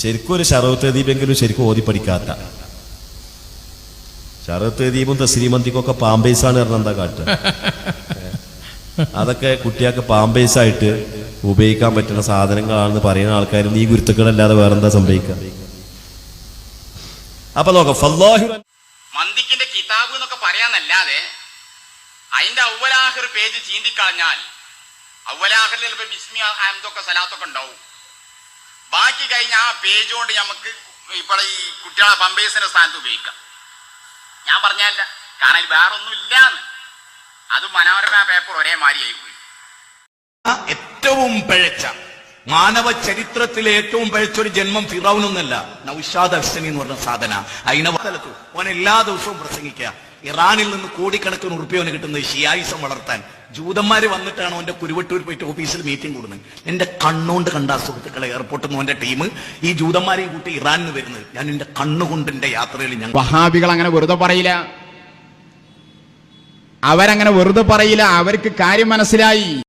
ശരിക്കും ഒരു ഷറത്ത് ദീപെങ്കിലും ശരിക്കും ഓതി പഠിക്കാത്ത. ഷറത്ത് ദീപും തസ്രീമന്തിക്കൊക്കെ പാമ്പേസാണ് പറഞ്ഞ എന്താ കാട്ടുക? അതൊക്കെ കുട്ടികൾക്ക് പാമ്പേസായിട്ട് ഉപയോഗിക്കാൻ പറ്റുന്ന സാധനങ്ങളാണെന്ന് പറയുന്ന ആൾക്കാരും ഈ ഗുരുത്തുക്കളല്ലാതെ വേറെന്താ സംഭവിക്കുക? അപ്പൊ നോക്കാം. ഫല്ലാഹി മന്ദിക്കിന്റെ കിതാബ് എന്നൊക്കെ പറയാന്നല്ലാതെ അതിന്റെ ഔവലാഹിർ പേജ് ചീന്തിക്കളഞ്ഞാൽ ഔവലാഹിറിൽ ചിലപ്പോ ബിസ്മി അഹമ്മദൊക്കെ സലാത്തൊക്കെ ഉണ്ടാവും. ബാക്കി കഴിഞ്ഞ ആ പേജ് കൊണ്ട് നമുക്ക് ഇപ്പോൾ ഈ കുട്ടികളെ പമ്പേഴ്സിന്റെ സ്ഥാനത്ത് ഉപയോഗിക്കാം. ഞാൻ പറഞ്ഞല്ല കാരണം അതിൽ വേറെ ഒന്നും ഇല്ലാന്ന് അത് മനോരമ പേപ്പർ ഒരേ മാതിരിയായി പോയി. ഏറ്റവും പഴച്ച മാനവ ചരിത്രത്തിലെ ഏറ്റവും പിഴച്ച ഒരു ജന്മം ഫിറൌനൊന്നല്ല നൌഷാദ് അഫ്സനി എന്ന് പറഞ്ഞ സാധന. അതിനെ ഓൻ എല്ലാ ദിവസവും പ്രസംഗിക്കുക. ഇറാനിൽ നിന്ന് കോടിക്കണക്കിന് ഉറുപ്പ്യവന് കിട്ടുന്നത് ഷിയായിസം വളർത്താൻ ജൂതന്മാർ വന്നിട്ടാണ് ഓന്റെ കുരുവട്ടൂർ പോയിട്ട് ഓഫീസിൽ മീറ്റിംഗ് കൂടുന്നത്. എന്റെ കണ്ണുകൊണ്ട് കണ്ട സുഹൃത്തുക്കളെ എയർപോർട്ടിൽ നിന്ന് ഓന്റെ ടീം ഈ ജൂതന്മാരെയും കൂട്ടി ഇറാനിൽ നിന്ന് വരുന്നത്. ഞാൻ എന്റെ കണ്ണുകൊണ്ട് എന്റെ യാത്രയിൽ ഞാൻ വഹാബികൾ അങ്ങനെ വെറുതെ പറയില്ല. അവരങ്ങനെ വെറുതെ പറയില്ല. അവർക്ക് കാര്യം മനസ്സിലായി.